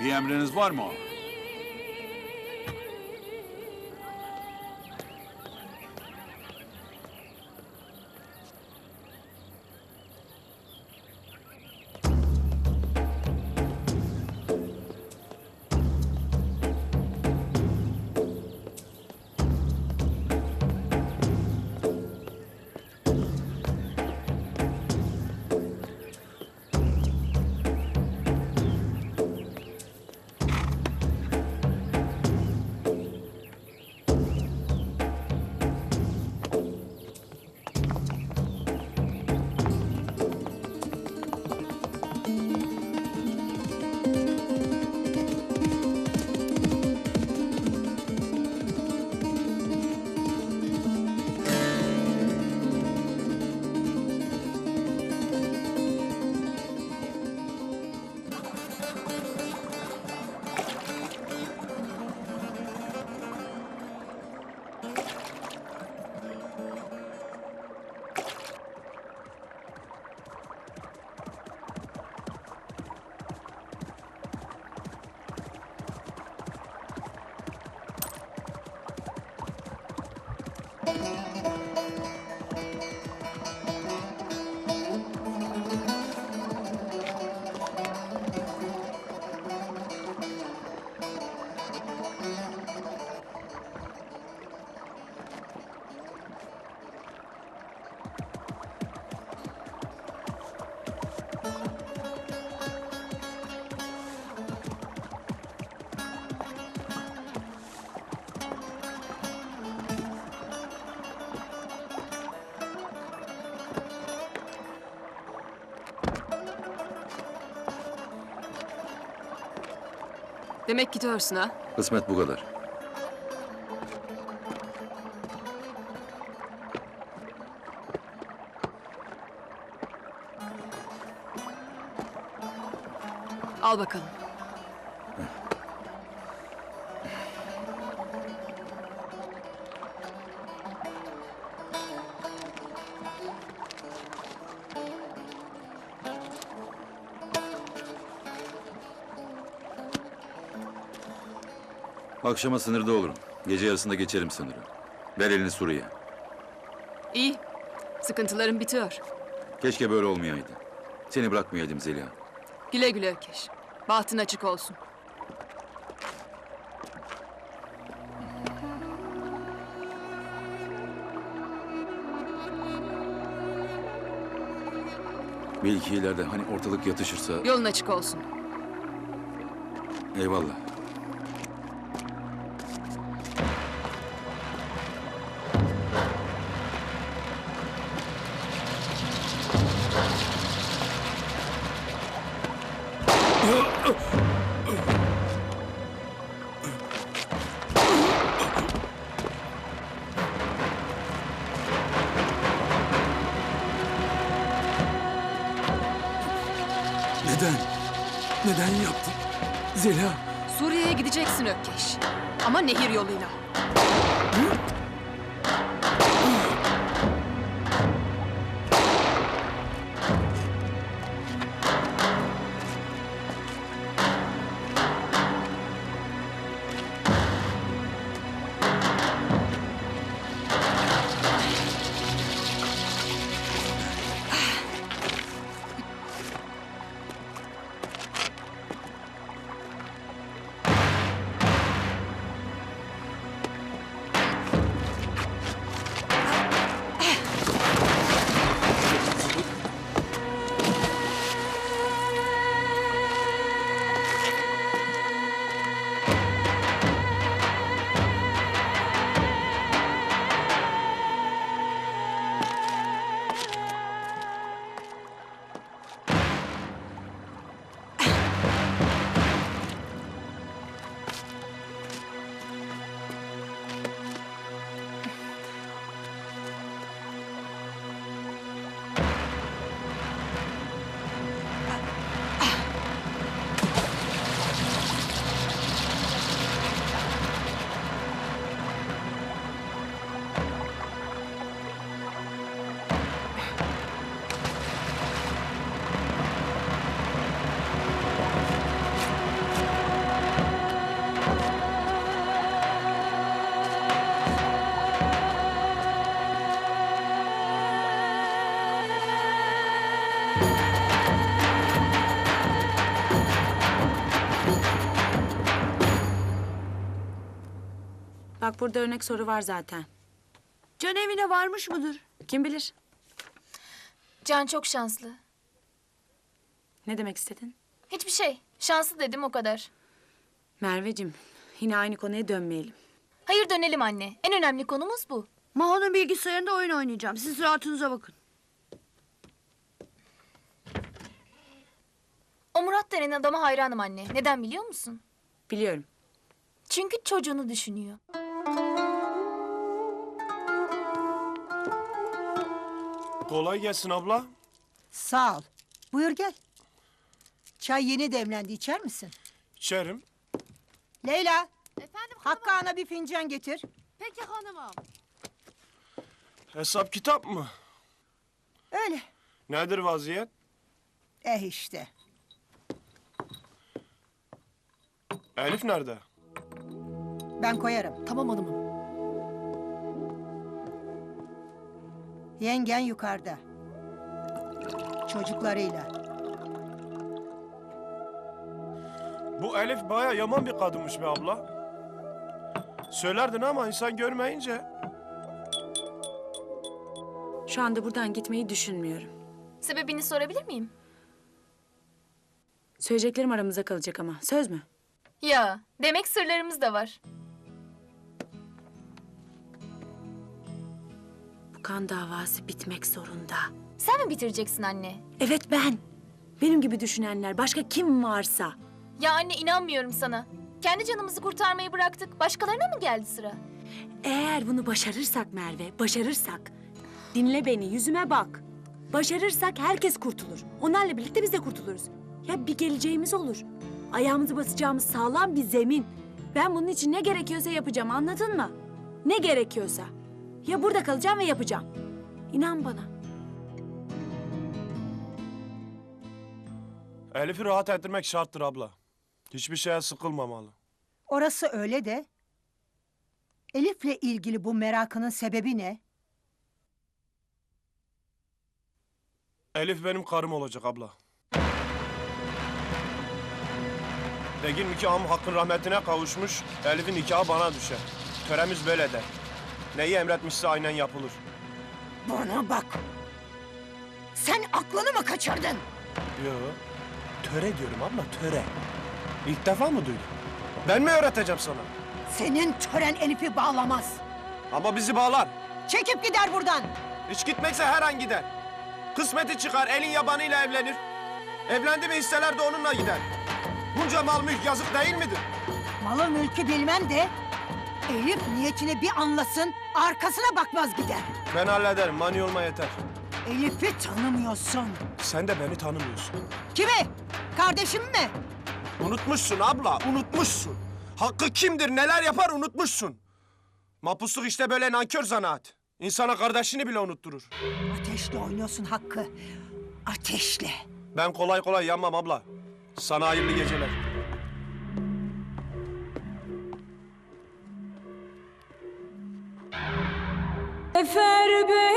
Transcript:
Bir emriniz var mı? Demek gidiyorsun ha? Kısmet bu kadar. Al bakalım. Akşama sınırda olurum. Gece yarısında geçerim sınırı. Ver elini Suriye. İyi. Sıkıntıların bitiyor. Keşke böyle olmayaydı. Seni bırakmayaydım Zeliha. Güle güle Ökeş. Bahtın açık olsun. Belki ileride hani ortalık yatışırsa... Yolun açık olsun. Eyvallah. Neden? Neden yaptın? Zeliha, Suriye'ye gideceksin Ökeş. Ama nehir yoluyla. Bak burada örnek soru var zaten. Can evine varmış mıdır? Kim bilir? Can çok şanslı. Ne demek istedin? Hiçbir şey. Şanslı dedim o kadar. Merveciğim, yine aynı konuya dönmeyelim. Hayır dönelim anne. En önemli konumuz bu. Maho'nun bilgisayarında oyun oynayacağım. Siz rahatınıza bakın. O Murat denen adama hayranım anne. Neden biliyor musun? Biliyorum. Çünkü çocuğunu düşünüyor. Kolay gelsin abla. Sağ ol. Buyur gel. Çay yeni demlendi. içer misin? İçerim. Leyla, Efendim Hakkı ana bir fincan getir. Peki hanımım. Hesap kitap mı? Öyle. Nedir vaziyet? Eh işte. Elif nerede? Ben koyarım. Tamam hanımım. Yengen yukarıda. Çocuklarıyla. Bu Elif baya yaman bir kadınmış be abla. Söylerdin ama insan görmeyince. Şu anda buradan gitmeyi düşünmüyorum. Sebebini sorabilir miyim? Söyleyeceklerim aramızda kalacak ama. Söz mü? Ya, demek sırlarımız da var. Kan davası bitmek zorunda. Sen mi bitireceksin anne? Evet ben. Benim gibi düşünenler, başka kim varsa. Ya anne inanmıyorum sana. Kendi canımızı kurtarmayı bıraktık. Başkalarına mı geldi sıra? Eğer bunu başarırsak Merve, başarırsak. Dinle beni, yüzüme bak. Başarırsak herkes kurtulur. Onlarla birlikte biz de kurtuluruz. Ya bir geleceğimiz olur. Ayağımızı basacağımız sağlam bir zemin. Ben bunun için ne gerekiyorsa yapacağım, anladın mı? Ne gerekiyorsa. Ya burada kalacağım ve yapacağım. İnan bana. Elif'i rahat ettirmek şarttır abla. Hiçbir şeye sıkılmamalı. Orası öyle de. Elif'le ilgili bu merakının sebebi ne? Elif benim karım olacak abla. Degin nikahım hakkın rahmetine kavuşmuş. Elif'in nikahı bana düşer. Töremiz böyle der. Neyi emretmişse aynen yapılır. Bana bak. Sen aklını mı kaçırdın? Yo. Töre diyorum abla töre. İlk defa mı duydun? Ben mi öğreteceğim sana? Senin tören Elif'i bağlamaz. Ama bizi bağlar. Çekip gider buradan. Hiç gitmekse her an gider. Kısmeti çıkar, elin yabanıyla evlenir. Evlendi mi hisseler de onunla gider. Bunca mal mülk yazık değil midir? Malı mülkü bilmem de Elif niyetini bir anlasın, arkasına bakmaz gider. Ben hallederim, mani olma yeter. Elif'i tanımıyorsun. Sen de beni tanımıyorsun. Kimi? Kardeşim mi? Unutmuşsun abla, unutmuşsun. Hakkı kimdir, neler yapar unutmuşsun. Mapusluk işte böyle nankör zanaat. İnsana kardeşini bile unutturur. Ateşle oynuyorsun Hakkı. Ateşle. Ben kolay kolay yanmam abla. Sana hayırlı geceler. Baby.